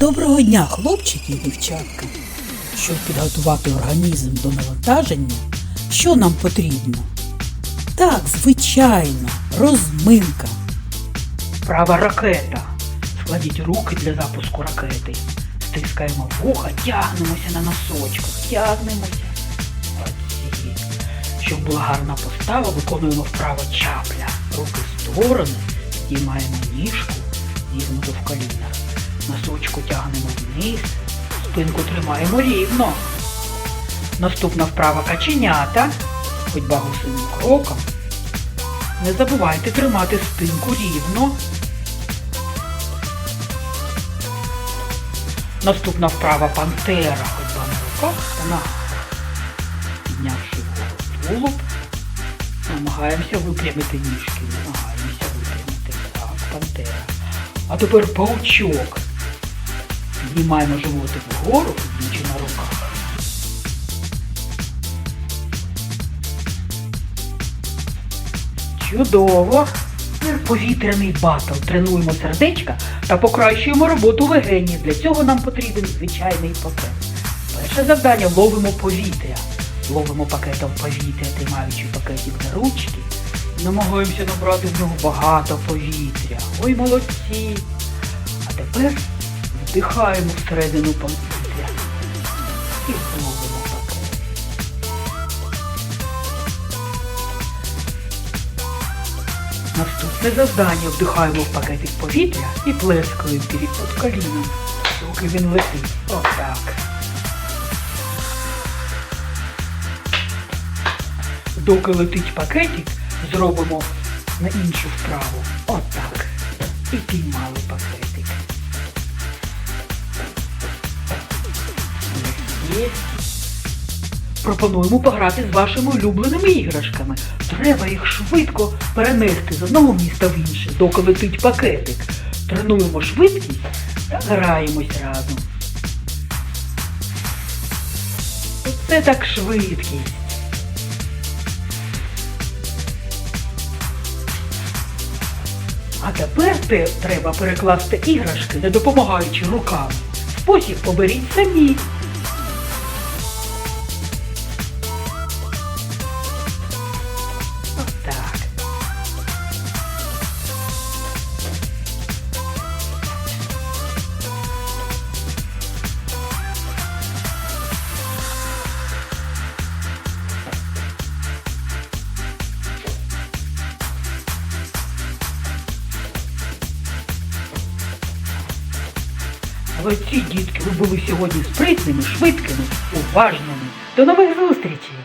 Доброго дня, хлопчики і дівчатка. Щоб підготувати організм до навантаження, що нам потрібно? Так, звичайно, розминка. Права ракета. Складіть руки для запуску ракети. Стискаємо вуха, тягнемося на носочках, тягнемося. Щоб була гарна постава, виконуємо вправо чапля. Руки в сторони, підіймаємо ніжку, зігнуто в колінах. Носочку тягнемо вниз, спинку тримаємо рівно. Наступна вправа каченята. Ходьба гусиним кроком. Не забувайте тримати спинку рівно. Наступна вправа пантера. Ходьба на руках та ногах. Піднявши тулуб, намагаємося випрямити ніжки. Намагаємося випрямити. Так, пантера. А тепер паучок. Піднімаємо животик вгору, двічі на руках. Чудово! Тепер Повітряний батл. Тренуємо сердечка та покращуємо роботу легенів. Для цього нам потрібен звичайний пакет. Перше завдання ловимо повітря. Ловимо пакетом повітря, тримаючи пакетик за ручки. Намагаємося набрати в нього багато повітря. Ой, молодці! А тепер вдихаємо всередину повітря і ловимо пакет. Наступне завдання вдихаємо в пакетик повітря і плескаємо під коліном, доки він летить. Отак. Доки летить пакетик, зробимо на іншу вправу. Отак. І піймали Пропонуємо пограти з вашими улюбленими іграшками. Треба їх швидко перенести з одного міста в інше, доки летить пакетик. Тренуємо швидкість та граємось разом. Оце так швидкість. А тепер те треба перекласти іграшки, не допомагаючи руками. Спосіб поберіть самі. Але ці дітки ви були сьогодні спритними, швидкими, уважними. До нових зустрічей!